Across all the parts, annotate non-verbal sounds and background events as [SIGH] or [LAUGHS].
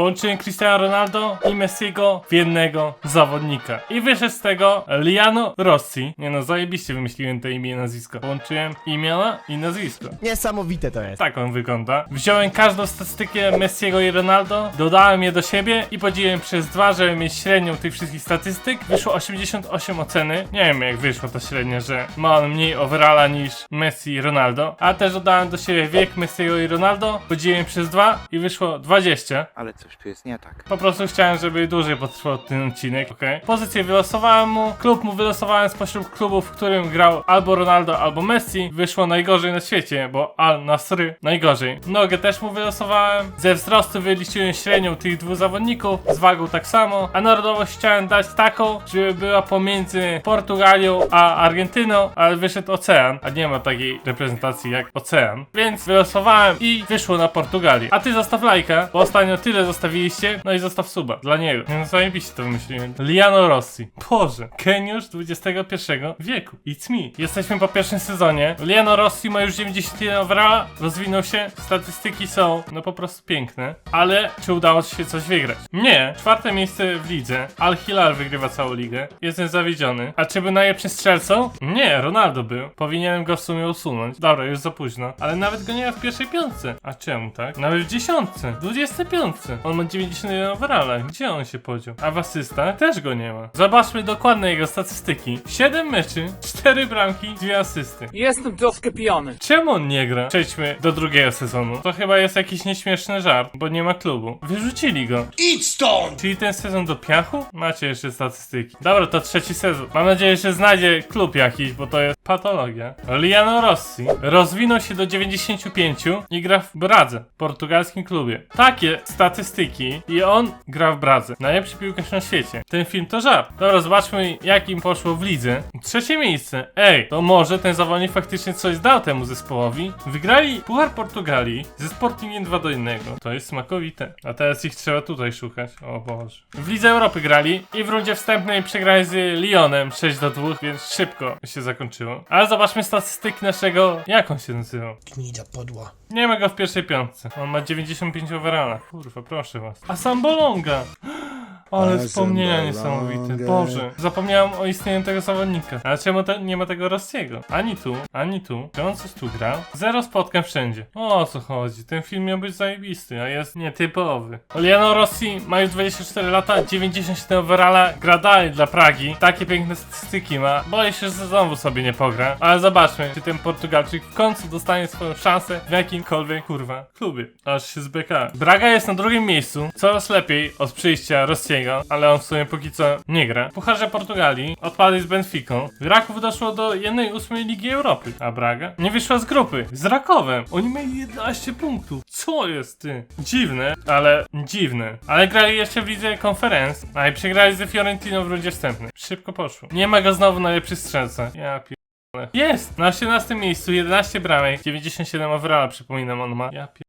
Połączyłem Cristiano Ronaldo i Messiego w jednego zawodnika. I wyszedł z tego Liano Rossi. Nie no, zajebiście wymyśliłem to imię i nazwisko. Połączyłem imiona i nazwisko. Niesamowite to jest. Tak on wygląda. Wziąłem każdą statystykę Messiego i Ronaldo, dodałem je do siebie i podzieliłem przez dwa, żeby mieć średnią tych wszystkich statystyk. Wyszło 88 oceny. Nie wiem jak wyszło to średnie, że ma on mniej overalla niż Messi i Ronaldo. A też dodałem do siebie wiek Messiego i Ronaldo, podzieliłem przez dwa i wyszło 20. Ale coś tu jest nie tak. Po prostu chciałem, żeby dłużej potrwał ten odcinek, okej? Pozycję wylosowałem mu, klub mu wylosowałem spośród klubów, w którym grał albo Ronaldo, albo Messi. Wyszło najgorzej na świecie, bo Al Nasry najgorzej. Nogę też mu wylosowałem. Ze wzrostu wyliczyłem średnią tych dwóch zawodników, z wagą tak samo. A narodowość chciałem dać taką, żeby była pomiędzy Portugalią a Argentyną, ale wyszedł ocean, a nie ma takiej reprezentacji jak ocean. Więc wylosowałem i wyszło na Portugalię. A ty zostaw lajka, bo ostatnio tyle zostawiliście, no i zostaw suba dla niego. No zajebiście to wymyśliłem. Liano Rossi. Boże, geniusz XXI wieku. It's me. Jesteśmy po pierwszym sezonie. Liano Rossi ma już 91 overalla, rozwinął się, statystyki są no po prostu piękne. Ale czy udało się coś wygrać? Nie. Czwarte miejsce w lidze. Al Hilal wygrywa całą ligę. Jestem zawiedziony. A czy był najlepszym strzelcą? Nie, Ronaldo był. Powinienem go w sumie usunąć. Dobra, już za późno. Ale nawet go nie ma w pierwszej piątce. A czemu tak? Nawet w dziesiątce. 25. On ma 91 overalla. Gdzie on się podział? A w asystach też go nie ma. Zobaczmy dokładne jego statystyki. 7 meczy, 4 bramki, 2 asysty. Jestem troszkę pijany. Czemu on nie gra? Przejdźmy do drugiego sezonu. To chyba jest jakiś nieśmieszny żart, bo nie ma klubu. Wyrzucili go. Idź stąd! Czyli ten sezon do piachu? Macie jeszcze statystyki. Dobra, to trzeci sezon. Mam nadzieję, że znajdzie klub jakiś, bo to jest patologia. Liano Rossi rozwinął się do 95 i gra w Bradze, portugalskim klubie. Takie statystyki i on gra w Bradze. Najlepszy piłkarz na świecie. Ten film to żart. Dobra, zobaczmy jak im poszło w lidze. Trzecie miejsce. Ej, to może ten zawodnik faktycznie coś dał temu zespołowi. Wygrali Puchar Portugalii ze Sportingiem 2 do 1. To jest smakowite. A teraz ich trzeba tutaj szukać. O Boże. W Lidze Europy grali i w rundzie wstępnej przegrali z Lyonem 6 do 2, więc szybko się zakończyło. Ale zobaczmy statystyki naszego... Jak on się nazywał? Gnida podła. Nie ma go w pierwszej piątce. On ma 95 overalla. Kurwa, proszę was. A sam Bolonga! Ale A wspomnienia Sam niesamowite. Boże, zapomniałem o istnieniu tego zawodnika. Ale czemu te, nie ma tego Rossiego? Ani tu, ani tu. Czy on coś tu grał? Zero spotkań wszędzie. O co chodzi? Ten film miał być zajebisty, a jest nietypowy. Oliano Rossi ma już 24 lata, 97 overalla, gra dalej dla Pragi. Takie piękne statystyki ma. Boję się, że znowu sobie nie pogra. Ale zobaczmy, czy ten Portugalczyk w końcu dostanie swoją szansę w jakimkolwiek, kurwa, klubie. Aż się zbeka. Braga jest na drugim miejscu, coraz lepiej od przyjścia Rossiego, ale on w sumie póki co nie gra. W Pucharze Portugalii odpadli z Benficą. Raków doszło do 1-8 Ligi Europy, a Braga nie wyszła z grupy. Z Rakowem. Oni mieli 11 punktów. Co jest ty? Dziwne, ale dziwne. Ale grali jeszcze w lidze konferenc, a i przegrali ze Fiorentiną w rundzie wstępnej. Szybko poszło. Nie ma go znowu najlepszy strzelca. Ja pier... Jest! Na 18 miejscu, 11 bramek, 97 overalla, przypominam, on ma. Ja pier...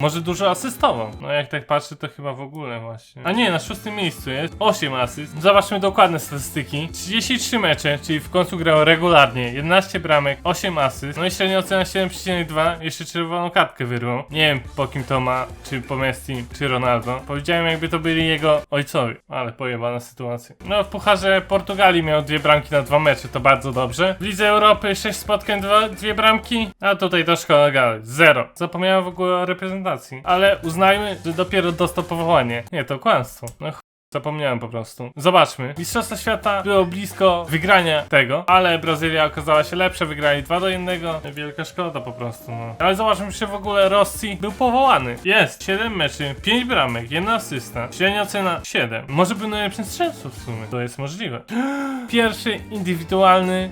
Może dużo asystował. No jak tak patrzę, to chyba w ogóle właśnie. A nie, na szóstym miejscu jest 8 asyst. Zobaczmy dokładne statystyki. 33 mecze, czyli w końcu grał regularnie. 11 bramek, 8 asyst. No i średnia ocena 7,2. Jeszcze czerwoną kartkę wyrwał. Nie wiem po kim to ma, czy po Messi, czy Ronaldo. Powiedziałem jakby to byli jego ojcowie. Ale pojebana sytuacja. No w Pucharze Portugalii miał dwie bramki na dwa mecze, to bardzo dobrze. W Lidze Europy 6 spotkań, dwa, dwie bramki. A tutaj to szkoda gary. Zero. Zapomniałem w ogóle o reprezentacji. Ale uznajmy, że dopiero dostał powołanie. Nie, to kłamstwo. No ch... Zapomniałem po prostu. Zobaczmy. Mistrzostwa Świata było blisko wygrania tego, ale Brazylia okazała się lepsza, wygrali 2 do 1. Wielka szkoda po prostu, no. Ale zobaczmy, czy w ogóle Rossi był powołany. Jest. 7 meczy, 5 bramek, 1 asysta. Średnia ocena 7. Może był najlepszym strzelcą w sumie. To jest możliwe. [GASPS] Pierwszy indywidualny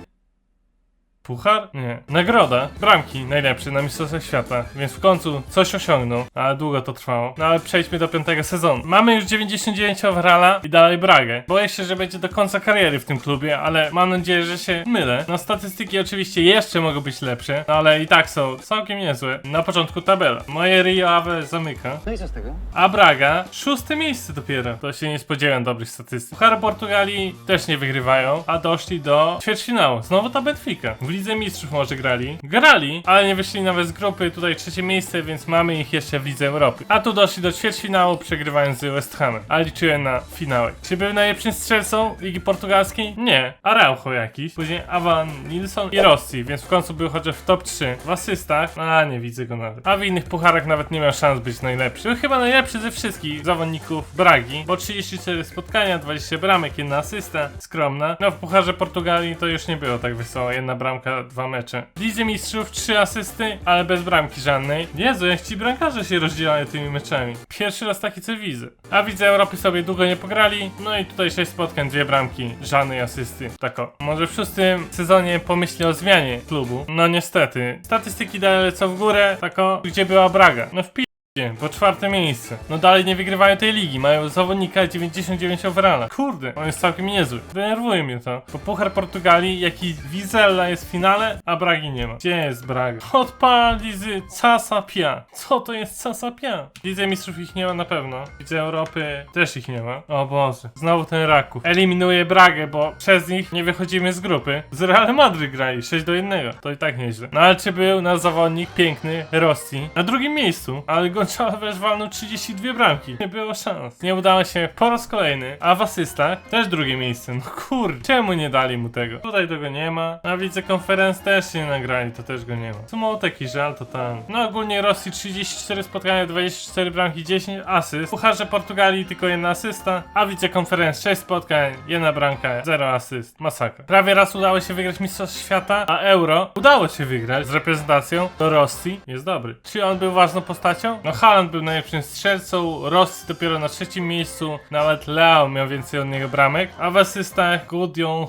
Puchar? Nie. Nagroda. Bramki najlepszy na Mistrzostwach Świata. Więc w końcu coś osiągnął. Ale długo to trwało. No ale przejdźmy do piątego sezonu. Mamy już 99 overalla i dalej Bragę. Boję się, że będzie do końca kariery w tym klubie, ale mam nadzieję, że się mylę. No statystyki oczywiście jeszcze mogą być lepsze, no ale i tak są całkiem niezłe. Na początku tabela. Moje Rio Ave zamyka. No i co z tego? A Braga, szóste miejsce dopiero. To się nie spodziewałem dobrych statystyk. Puchar Portugalii też nie wygrywają, a doszli do ćwierćfinału. Znowu ta Benfica. Lidze Mistrzów może grali. Grali, ale nie wyszli nawet z grupy, tutaj trzecie miejsce, więc mamy ich jeszcze w Lidze Europy. A tu doszli do ćwierćfinału, przegrywając z West Hamem. A liczyłem na finałek. Czy był najlepszym strzelcą Ligi Portugalskiej? Nie. Araujo jakiś. Później Avan Nilsson i Rossi, więc w końcu był chociaż w top 3. W asystach, a nie widzę go nawet. A w innych pucharach nawet nie miał szans być najlepszy. Był chyba najlepszy ze wszystkich zawodników Bragi, bo 34 spotkania, 20 bramek, jedna asysta, skromna. No w pucharze Portugalii to już nie było tak wesoło. Jedna bramka, dwa mecze. W Lidze Mistrzów trzy asysty, ale bez bramki żadnej. Jezu, jak ci bramkarze się rozdzielają tymi meczami. Pierwszy raz taki co widzę. A widzę Europy sobie długo nie pograli. No i tutaj 6 spotkań, dwie bramki, żadnej asysty. Tak o. Może w szóstym sezonie pomyśli o zmianie klubu. No niestety. Statystyki dalej lecą w górę. Tak o, gdzie była Braga. No w po czwarte miejsce. No dalej nie wygrywają tej ligi. Mają zawodnika 99 overalla. Kurde, on jest całkiem niezły. Denerwuje mnie to. Bo Puchar Portugalii, jaki Wizella jest w finale, a Bragi nie ma. Gdzie jest Braga? Odpali z Casapia. Co to jest Casapia? Lidze Mistrzów ich nie ma na pewno. Lidze Europy też ich nie ma. O Boże. Znowu ten Raków. Eliminuje Bragę, bo przez nich nie wychodzimy z grupy. Z Real Madryt grali 6 do 1. To i tak nieźle. No ale czy był nasz zawodnik piękny Rossi na drugim miejscu, ale Gonçalves walnął 32 bramki. Nie było szans. Nie udało się po raz kolejny, a w asystach też drugie miejsce. No kurde, czemu nie dali mu tego? Tutaj tego nie ma. Na wicekonferencji też nie nagrali, to też go nie ma. Smotek i żal to tam. No ogólnie Rosji 34 spotkania, 24 bramki, 10 asyst. Pucharze Portugalii tylko jedna asysta, a wicekonferencji 6 spotkań, jedna bramka, 0 asyst. Masakra. Prawie raz udało się wygrać Mistrzostw Świata, a Euro udało się wygrać z reprezentacją do Rosji. Jest dobry. Czy on był ważną postacią? No Haaland był najlepszym strzelcą, Rossi dopiero na trzecim miejscu, nawet Leo miał więcej od niego bramek, a w asystach Gudjon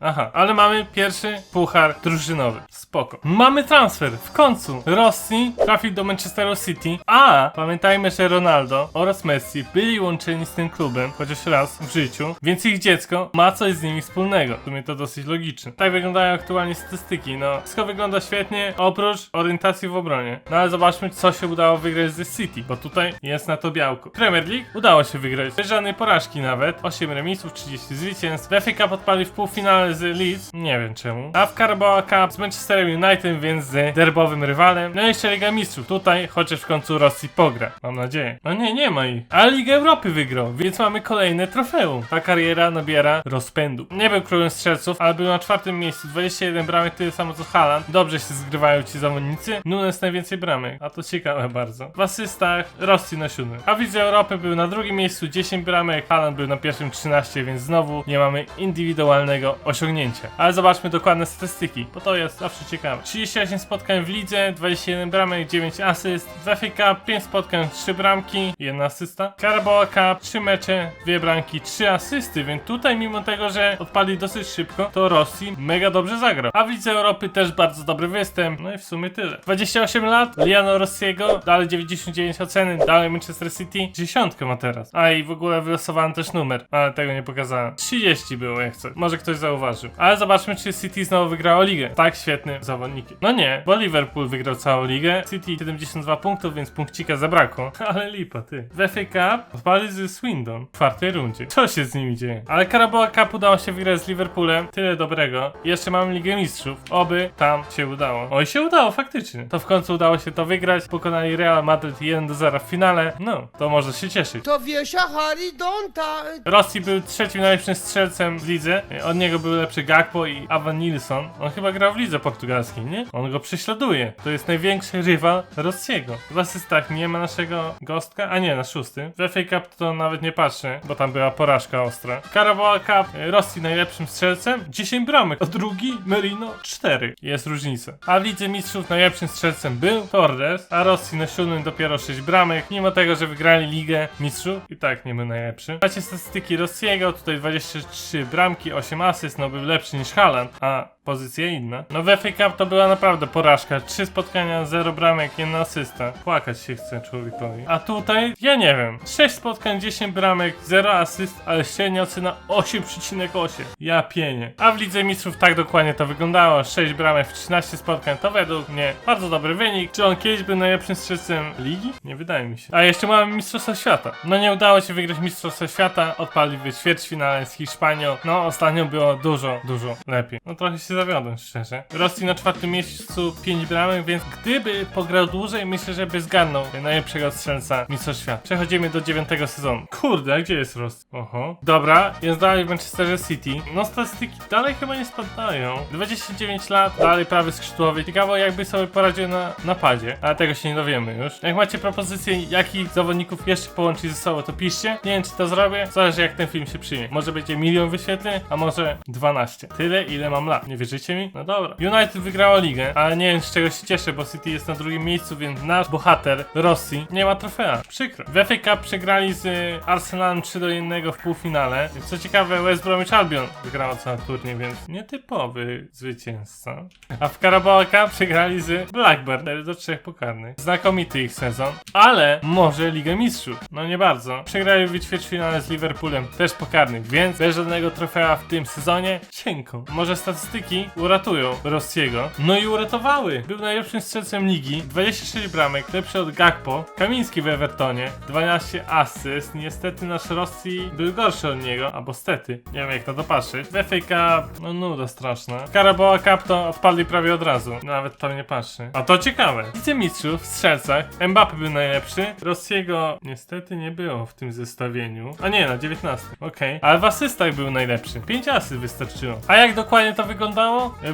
Aha, ale mamy pierwszy puchar drużynowy. Spoko. Mamy transfer, w końcu. Rossi trafił do Manchesteru City, a pamiętajmy, że Ronaldo oraz Messi byli łączeni z tym klubem chociaż raz w życiu, więc ich dziecko ma coś z nimi wspólnego. W sumie to dosyć logiczne. Tak wyglądają aktualnie statystyki. No, wszystko wygląda świetnie, oprócz orientacji w obronie. No ale zobaczmy, co się udało wygrać ze City, bo tutaj jest na to białko. Premier League udało się wygrać. Bez żadnej porażki nawet. 8 remisów, 30 zwycięstw. W FA Cup w półfinale z Leeds. Nie wiem czemu. A w Carabao Cup z Manchesterem United, więc z derbowym rywalem. No i jeszcze Liga Mistrzów. Tutaj chociaż w końcu Rosji pogra. Mam nadzieję. No nie, nie ma ich. A Ligę Europy wygrał, więc mamy kolejne trofeum. Ta kariera nabiera rozpędu. Nie był królem strzelców, ale był na czwartym miejscu. 21 bramek, tyle samo co Haaland. Dobrze się zgrywają ci zawodnicy. Nunes najwięcej bramek. A to ciekawe bardzo. W asystach Rosji na siódmym. A widz Europy był na drugim miejscu 10 bramek. Haaland był na pierwszym 13, więc znowu nie mamy indywidualnego osiągnięcia. Ale zobaczmy dokładne statystyki, bo to jest zawsze ciekawe. 38 spotkań w lidze, 21 bramek, 9 asyst. W FA Cup 5 spotkań, 3 bramki, 1 asysta. Carabao Cup 3 mecze, 2 bramki, 3 asysty, więc tutaj mimo tego, że odpali dosyć szybko, to Rosji mega dobrze zagrał. A w Lidze Europy też bardzo dobry występ. No i w sumie tyle. 28 lat, Liano Rossiego, dalej 99 oceny, dalej Manchester City, dziesiątkę ma teraz. A i w ogóle wylosowałem też numer, ale tego nie pokazałem. 30 było jak coś. Może ktoś zauważył. Ale zobaczmy, czy City znowu wygrało ligę. Tak, świetny zawodnikiem. No nie, bo Liverpool wygrał całą ligę. City 72 punktów, więc punkcika zabrakło. [LAUGHS] Ale lipa, ty. W FA Cup odpali z Swindon w czwartej rundzie. Co się z nimi dzieje? Ale Carabao Cup udało się wygrać z Liverpoolem. Tyle dobrego. Jeszcze mamy Ligę Mistrzów. Oby tam się udało. Oj, się udało, faktycznie. To w końcu udało się to wygrać. Pokonali Real Madrid 1 do 0 w finale. No, to może się cieszyć. To Wiesia Harry Donta. Rossi był trzecim najlepszym strzelcem w lidze. Od niego był lepszy Gakpo i Avan Nilsson. On chyba grał w lidze portugalskiej, nie? On go prześladuje. To jest największy rywal Rossiego. W asystach nie ma naszego gostka, a nie, na szóstym. W FA Cup to nawet nie patrzę, bo tam była porażka ostra. Carabao Cup, Rossi najlepszym strzelcem, 10 bramek, a drugi Merino 4. Jest różnica. A w Lidze Mistrzów najlepszym strzelcem był Torres, a Rossi na siódmym dopiero 6 bramek, mimo tego, że wygrali Ligę Mistrzów, i tak nie był najlepszy. Macie statystyki Rossiego, tutaj 23 bramki, 8 asyst, no był lepszy niż Haaland, a pozycja inna. No w FA Cup to była naprawdę porażka. 3 spotkania, 0 bramek, 1 asysta. Płakać się chce człowiekowi. A tutaj, ja nie wiem. 6 spotkań, 10 bramek, 0 asyst, ale średnia ocena 8,8. Ja pienię. A w Lidze Mistrzów tak dokładnie to wyglądało. 6 bramek w 13 spotkań to według mnie bardzo dobry wynik. Czy on kiedyś był najlepszym strzelcem ligi? Nie wydaje mi się. A jeszcze mamy Mistrzostwa Świata. No nie udało się wygrać Mistrzostwa Świata. Odpali w ćwierćfinale z Hiszpanią. No ostatnio było dużo, dużo lepiej. No trochę się się szczerze. Rosji na czwartym miejscu 5 bramek, więc gdyby pograł dłużej, myślę, że by zgarnął najlepszego strzelca Mistrzostw Świata. Przechodzimy do dziewiątego sezonu. Kurde, a gdzie jest Rost? Oho. Dobra, jest dalej w Manchesterze City. No statystyki dalej chyba nie spadają. 29 lat, dalej prawy skrzydłowy. Ciekawo jakby sobie poradził na napadzie, ale tego się nie dowiemy już. Jak macie propozycje, jakich zawodników jeszcze połączyć ze sobą, to piszcie. Nie wiem, czy to zrobię. Zależy jak ten film się przyjmie. Może będzie milion wyświetleń, a może 12. Tyle, ile mam lat. Nie wierzycie mi? No dobra. United wygrało ligę, ale nie wiem z czego się cieszę, bo City jest na drugim miejscu, więc nasz bohater Rosji nie ma trofea. Przykro. W FA Cup przegrali z y, Arsenalem 3 do 1 w półfinale. Co ciekawe, West Bromwich Albion wygrał cały turniej, więc nietypowy zwycięzca. A w Carabao Cup przegrali z Blackburn 4 do 3 pokarnych. Znakomity ich sezon, ale może Ligę Mistrzów. No nie bardzo. Przegrali w ćwierćfinale z Liverpoolem, też pokarnych, więc bez żadnego trofea w tym sezonie cienko. Może statystyki uratują Rossiego. No i uratowały. Był najlepszym strzelcem ligi, 26 bramek, lepszy od Gakpo. Kamiński w Evertonie, 12 asyst. Niestety nasz Rosji był gorszy od niego, albo stety. Nie wiem jak na to patrzeć. W FA Cup, no nuda straszna. Carabao Cup to odpadli prawie od razu. Nawet to nie patrzy. A to ciekawe. Wicemistrzów w strzelcach. Mbappe był najlepszy. Rossiego niestety nie było w tym zestawieniu. A nie, na 19. Okej. Ale w asystach był najlepszy. 5 asyst wystarczyło. A jak dokładnie to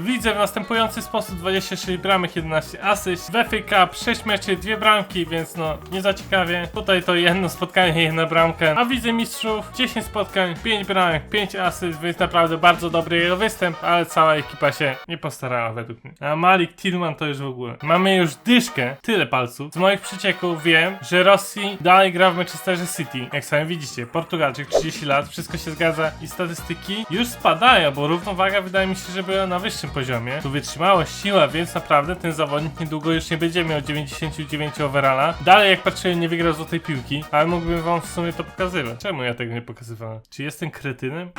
Widzę w następujący sposób 26 bramek, 11 asyst. W FA Cup 6 meczy, 2 bramki, więc no nie za ciekawie. Tutaj to jedno spotkanie, [LAUGHS] jedna bramka. A widzę mistrzów 10 spotkań, 5 bramek, 5 asyst, więc naprawdę bardzo dobry jego występ, ale cała ekipa się nie postarała według mnie. A Malik Tillman to już w ogóle. Mamy już dyszkę, tyle palców. Z moich przecieków wiem, że Rossi dalej gra w Manchesterze City. Jak sami widzicie, Portugalczyk 30 lat, wszystko się zgadza i statystyki już spadają, bo równowaga wydaje mi się, że na wyższym poziomie. Tu wytrzymałość, siła, więc naprawdę ten zawodnik niedługo już nie będzie miał 99 overalla. Dalej jak patrzyłem nie wygrał złotej piłki, ale mógłbym wam w sumie to pokazywać. Czemu ja tego nie pokazywałem? Czy jestem kretynem?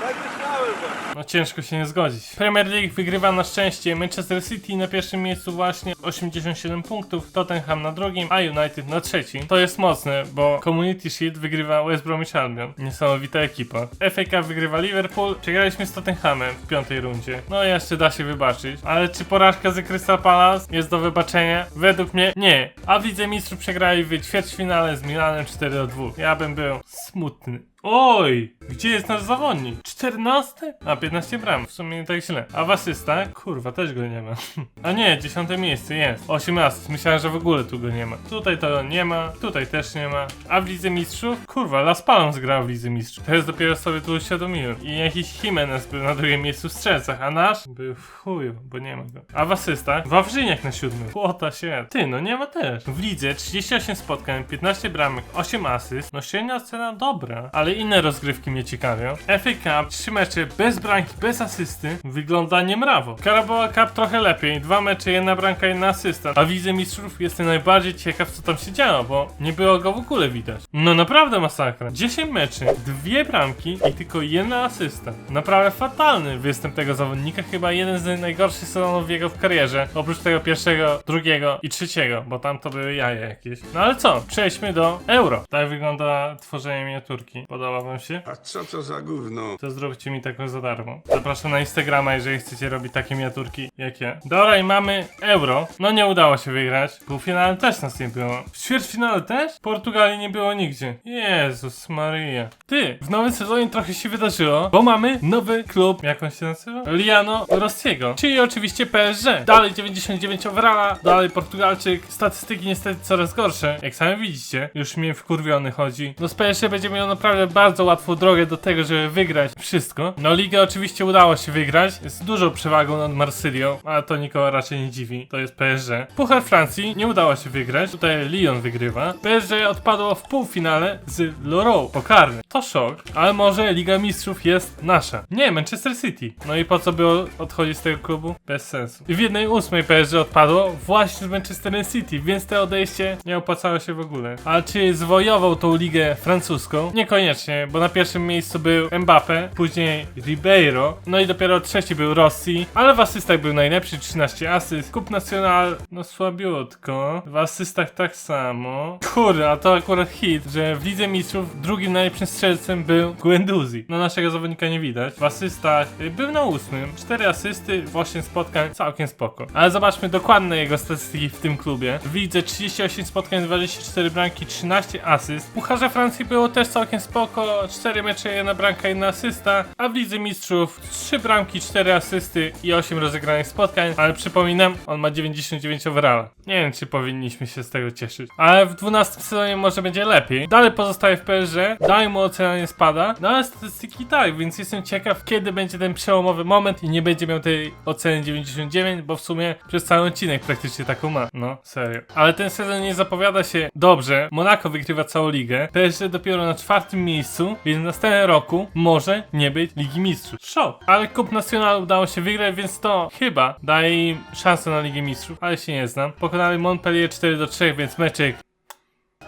No ciężko się nie zgodzić. Premier League wygrywa na szczęście Manchester City na pierwszym miejscu właśnie 87 punktów, Tottenham na drugim, a United na trzecim. To jest mocne, bo Community Shield wygrywa West Bromwich Albion. Niesamowita ekipa. FA Cup wygrywa Liverpool, przegraliśmy z Tottenhamem w piątej rundzie. No jeszcze da się wybaczyć. Ale czy porażka z Crystal Palace jest do wybaczenia? Według mnie nie. A widzę mistrzów przegrali w ćwierćfinale z Milanem 4 do 2. Ja bym był smutny. Oj! Gdzie jest nasz zawodnik? 14? A 15 bram. W sumie nie tak źle. A w asystach? Kurwa, też go nie ma. [LAUGHS] A nie, 10 miejsce jest. 8 asyst. Myślałem, że w ogóle tu go nie ma. Tutaj to nie ma. Tutaj też nie ma. A w Lidze Mistrzów? Kurwa, Las Palmas grał w Lidze Mistrzów. Teraz dopiero sobie tu uświadomiłem. I jakiś Jimenez był na drugim miejscu w strzelcach, a nasz był w chuju, bo nie ma go. A w asystach? Wawrzyniak na siódmym. Płota się. Ty, no nie ma też. W lidze 38 spotkań, 15 bramek, 8 asyst. No średnia ocena dobra, ale inne rozgrywki mnie ciekawią. FA Cup, 3 mecze bez bramki, bez asysty. Wygląda niemrawo. Carabao Cup trochę lepiej. Dwa mecze, jedna bramka, jedna asysta. A widzę mistrzów jestem najbardziej ciekaw, co tam się działo, bo nie było go w ogóle widać. No naprawdę masakra. 10 meczy, dwie bramki i tylko jedna asysta. Naprawdę fatalny występ tego zawodnika. Chyba jeden z najgorszych sezonów w jego w karierze. Oprócz tego pierwszego, drugiego i trzeciego, bo tam to były jaja jakieś. No ale co? Przejdźmy do euro. Tak wygląda tworzenie miniaturki. Podoba wam się? A co to za gówno? to zróbcie mi taką za darmo. Zapraszam na Instagrama, jeżeli chcecie robić takie miniaturki jak ja. Dobra, i mamy euro. No nie udało się wygrać. Półfinale też nas nie było. W ćwierćfinale też? W Portugalii nie było nigdzie. Jezus Maria. Ty, w nowym sezonie trochę się wydarzyło, bo mamy nowy klub, jak on się nazywa? Liano Rossiego, czyli oczywiście PSG. Dalej 99 overalla, dalej Portugalczyk. Statystyki niestety coraz gorsze. Jak sami widzicie, już mnie wkurwiony chodzi. No z PSG będzie miał naprawdę bardzo łatwą drogę do tego, żeby wygrać wszystko. No ligę oczywiście udało się wygrać, z dużą przewagą nad Marsylią, ale to nikogo raczej nie dziwi, to jest PSG. Puchar Francji nie udało się wygrać, tutaj Lyon wygrywa. PSG odpadło w półfinale z Lorą, pokarny. To szok, ale może Liga Mistrzów jest nasza. Nie, Manchester City. No i po co było odchodzić z tego klubu? Bez sensu. I w jednej ósmej PSG odpadło właśnie z Manchester City, więc to odejście nie opłacało się w ogóle. A czy zwojował tą ligę francuską? Niekoniecznie. Mecie, bo na pierwszym miejscu był Mbappe, później Ribeiro, no i dopiero trzeci był Rossi, ale w asystach był najlepszy, 13 asyst. Kup Nacional, no słabiutko. W asystach tak samo. Kurde, a to akurat hit, że w Lidze Mistrzów drugim najlepszym strzelcem był Guendouzi. No naszego zawodnika nie widać. W asystach y, był na ósmym, 4 asysty w 8 spotkań, całkiem spoko. Ale zobaczmy dokładne jego statystyki w tym klubie. W lidze 38 spotkań, 24 bramki, 13 asyst. Pucharze Francji było też całkiem spoko, 4 mecze, 1 bramka, 1 asysta. A w Lidze Mistrzów 3 bramki, 4 asysty i 8 rozegranych spotkań. Ale przypominam, on ma 99 overalla. Nie wiem, czy powinniśmy się z tego cieszyć. Ale w 12 sezonie może będzie lepiej. Dalej pozostaje w PSG, dalej mu ocena nie spada. No ale statystyki tak, więc jestem ciekaw, kiedy będzie ten przełomowy moment i nie będzie miał tej oceny 99, bo w sumie przez cały odcinek praktycznie taką ma. No, serio. Ale ten sezon nie zapowiada się dobrze. Monaco wygrywa całą ligę. PSG dopiero na czwartym miejscu, więc w następnym roku może nie być Ligi Mistrzów. Szok. Ale Kup Nacional udało się wygrać, więc to chyba daje im szansę na Ligę Mistrzów, ale się nie znam. Pokonali Montpellier 4 do 3, więc meczek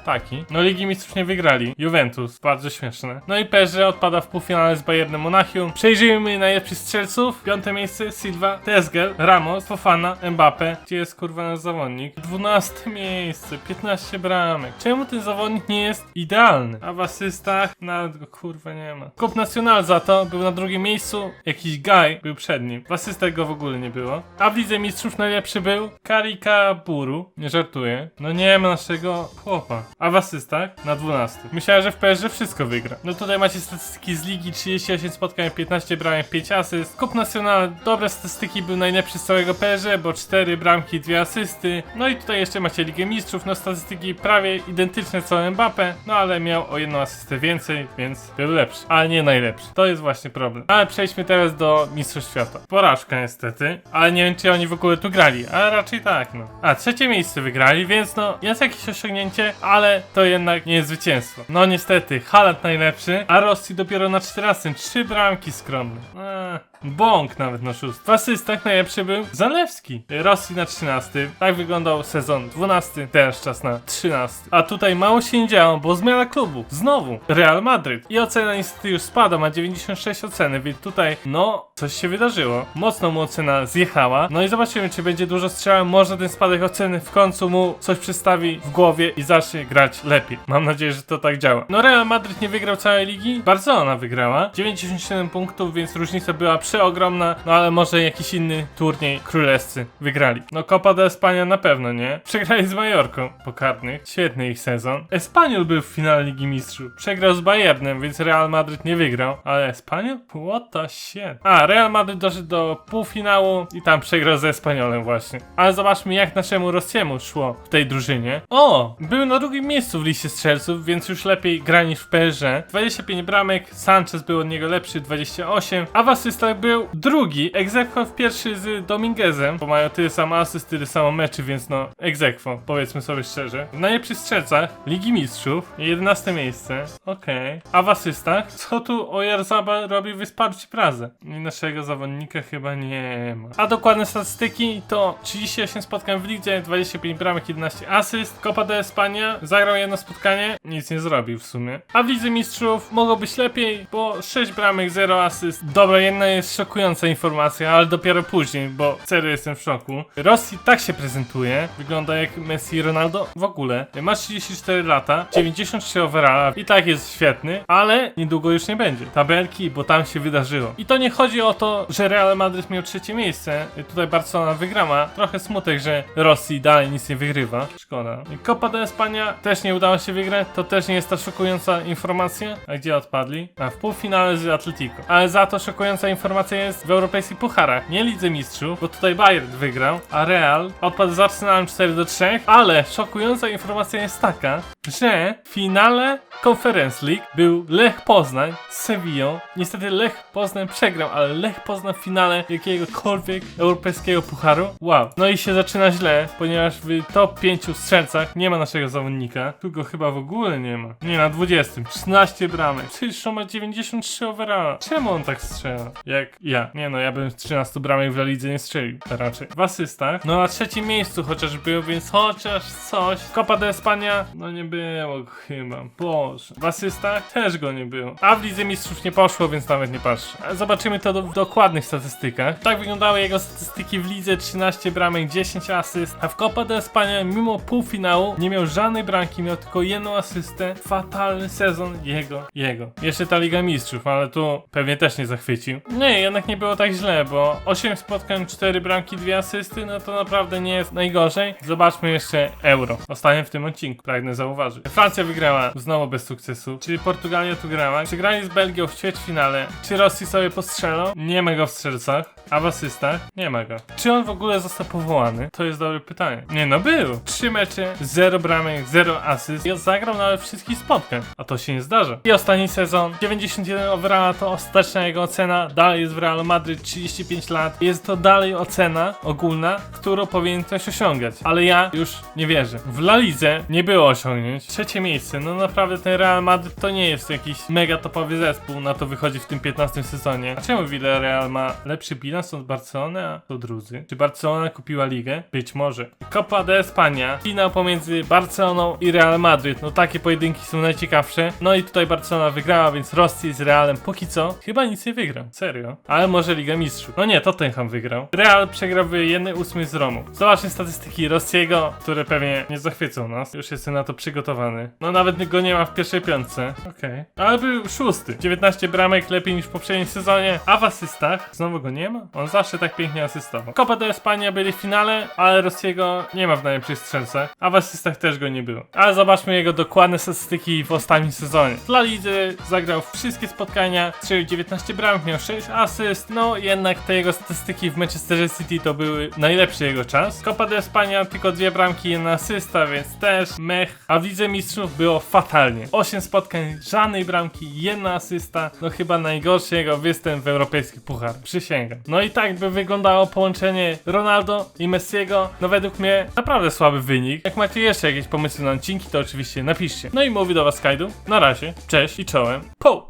Taki. No Ligi Mistrzów nie wygrali. Juventus. Bardzo śmieszne. No i PSG odpada w półfinale z Bayernem Monachium. Przejrzyjmy najlepszych strzelców. Piąte miejsce Silva, Tesgel, Ramos, Fofana, Mbappe. Gdzie jest kurwa nasz zawodnik? Dwunaste miejsce, 15 bramek. Czemu ten zawodnik nie jest idealny? A w asystach nawet go kurwa nie ma. Kup Nacional za to był na drugim miejscu. Jakiś guy był przed nim. W asystach go w ogóle nie było. A w Lidze Mistrzów najlepszy był Karika Buru. Nie żartuję. No nie ma naszego chłopa. A w asystach na 12. Myślałem, że w PSG wszystko wygra. No tutaj macie statystyki z ligi, 38 spotkań, 15 bramek, 5 asyst. Kup Nacional, dobre statystyki, był najlepszy z całego PSG, bo 4 bramki, 2 asysty. No i tutaj jeszcze macie Ligę Mistrzów, no statystyki prawie identyczne co Mbappe, no ale miał o jedną asystę więcej, więc był lepszy, ale nie najlepszy. To jest właśnie problem. Ale przejdźmy teraz do Mistrzostw Świata. Porażka niestety, ale nie wiem czy oni w ogóle tu grali, ale raczej tak no. A, trzecie miejsce wygrali, więc no jest jakieś osiągnięcie, ale to jednak nie jest zwycięstwo. No niestety, Haaland najlepszy, a Rossi dopiero na 14, trzy bramki skromne. Eee. Bąk nawet na szóstym. W asystach najlepszy był Zalewski. Rosji na 13. Tak wyglądał sezon 12. Teraz czas na 13. A tutaj mało się nie działo, bo zmiana klubu. Znowu Real Madryt. I ocena niestety już spada, ma 96 oceny, więc tutaj no coś się wydarzyło. Mocno mu ocena zjechała. No i zobaczymy, czy będzie dużo strzałem. Może ten spadek oceny w końcu mu coś przestawi w głowie i zacznie grać lepiej. Mam nadzieję, że to tak działa. No Real Madryt nie wygrał całej ligi. Barcelona wygrała. 97 punktów, więc różnica była przeogromna, no ale może jakiś inny turniej królewscy wygrali. No Copa de Espania na pewno nie. [LAUGHS] Przegrali z Majorką po karnych. Świetny ich sezon. Espanyol był w finale Ligi Mistrzów. Przegrał z Bayernem, więc Real Madryt nie wygrał. Ale Espanyol? What the shit. A, Real Madryt doszedł do półfinału i tam przegrał z Espanyolem właśnie. Ale zobaczmy jak naszemu Rossiemu szło w tej drużynie. O! Był na drugim miejscu w liście strzelców, więc już lepiej gra niż w PSG. 25 bramek, Sanchez był od niego lepszy, 28, a w asystach był drugi, egzekwo w pierwszy z Dominguezem, bo mają tyle samo asyst, tyle samo meczy, więc no egzekwo, powiedzmy sobie szczerze. W najlepszych strzelcach Ligi Mistrzów, 11 miejsce, okej. A w asystach, co tu Ojarzaba robi wysparcie Prazę? I naszego zawodnika chyba nie ma. A dokładne statystyki to 38 spotkań w lidze, 25 bramek, 11 asyst. Copa de Espania zagrał jedno spotkanie, nic nie zrobił w sumie. A w Lidze Mistrzów mogło być lepiej, bo 6 bramek, 0 asyst. Dobra, jedna jest szokująca informacja, ale dopiero później, bo serio jestem w szoku. Rosji tak się prezentuje, wygląda jak Messi i Ronaldo w ogóle. Ma 34 lata, 93 overalla i tak jest świetny, ale niedługo już nie będzie. Tabelki, bo tam się wydarzyło. I to nie chodzi o to, że Real Madryt miał trzecie miejsce. Tutaj Barcelona wygrała. Trochę smutek, że Rosji dalej nic nie wygrywa. Szkoda. Copa de Espania też nie udało się wygrać. To też nie jest ta szokująca informacja. A gdzie odpadli? A w półfinale z Atletico. Ale za to szokująca informacja jest w europejskich pucharach. Nie Lidze Mistrzów, bo tutaj Bayern wygrał, a Real odpadł z Arsenalem 4 do 3. Ale szokująca informacja jest taka, że w finale Conference League był Lech Poznań z Sevillą. Niestety Lech Poznań przegrał, ale Lech Poznań w finale jakiegokolwiek europejskiego pucharu. Wow. No i się zaczyna źle, ponieważ w top 5 strzelcach nie ma naszego zawodnika. Tu go chyba w ogóle nie ma. Nie, na 20. 13 bramek. Przecież on ma 93 overalla. Czemu on tak strzela? Jak jak ja. Nie no, ja bym z 13 bramek w La Lidze nie strzelił, raczej. W asystach, no na trzecim miejscu chociaż był, więc chociaż coś. Copa de Espania, no nie było chyba, boże. W asystach też go nie było. A w Lidze Mistrzów nie poszło, więc nawet nie patrzę. Zobaczymy to do, w dokładnych statystykach. Tak wyglądały jego statystyki w Lidze, 13 bramek, 10 asyst, a w Copa de Espania mimo półfinału nie miał żadnej bramki, miał tylko jedną asystę. Fatalny sezon jego, jego. Jeszcze ta Liga Mistrzów, ale tu pewnie też nie zachwycił. Nie, jednak nie było tak źle, bo 8 spotkań, 4 bramki, 2 asysty, no to naprawdę nie jest najgorzej. Zobaczmy jeszcze Euro. Ostatnio w tym odcinku, pragnę zauważyć. Francja wygrała znowu bez sukcesu. Czy Portugalia tu grała? Przegrali z Belgią w ćwierćfinale. Czy Rosji sobie postrzelą? Nie ma go w strzelcach. A w asystach? Nie ma go. Czy on w ogóle został powołany? To jest dobre pytanie. Nie no, był. Trzy mecze, zero bramek, zero asyst. I zagrał nawet wszystkich spotkań. A to się nie zdarza. I ostatni sezon, 91 overalla to ostateczna jego ocena. Dalej jest w Realu Madryt, 35 lat. Jest to dalej ocena ogólna, którą powinien ktoś osiągać. Ale ja już nie wierzę. W La Lidze nie było osiągnięć. Trzecie miejsce. No naprawdę ten Real Madryt to nie jest jakiś mega topowy zespół. Na to wychodzi w tym 15 sezonie. A czemu Villarreal ma lepszy bilans od Barcelony, a to drudzy? Czy Barcelona kupiła ligę? Być może. Copa de Espania. Finał pomiędzy Barceloną i Real Madryt. No takie pojedynki są najciekawsze. No i tutaj Barcelona wygrała, więc Rosji z Realem póki co chyba nic nie wygrał. Serio. Ale może Liga Mistrzów. No nie, Tottenham wygrał. Real przegrał w 1-8 z Romą. Zobaczmy statystyki Rossiego, które pewnie nie zachwycą nas. Już jestem na to przygotowany. No nawet go nie ma w pierwszej piątce. Okej. Ale był szósty. 19 bramek lepiej niż w poprzednim sezonie. A w asystach znowu go nie ma? On zawsze tak pięknie asystował. Copa de Espania byli w finale, ale Rossiego nie ma w najlepszych strzelcach. A w asystach też go nie było. Ale zobaczmy jego dokładne statystyki w ostatnim sezonie. Dla Lidzy zagrał wszystkie spotkania, strzelił 19 bramek, miał 6 asyst. No jednak te jego statystyki w Manchester City to były najlepszy jego czas. Copa de Espania tylko dwie bramki, jedna asysta, więc też mech. A w Lidze Mistrzów było fatalnie. 8 spotkań, żadnej bramki, jedna asysta. No chyba najgorszy jego występ w europejskich pucharach. Przysięgam. No i tak by wyglądało połączenie Ronaldo i Messiego. No według mnie naprawdę słaby wynik. Jak macie jeszcze jakieś pomysły na odcinki, to oczywiście napiszcie. No i mówi do was Kajdu. Na razie. Cześć i czołem. Po!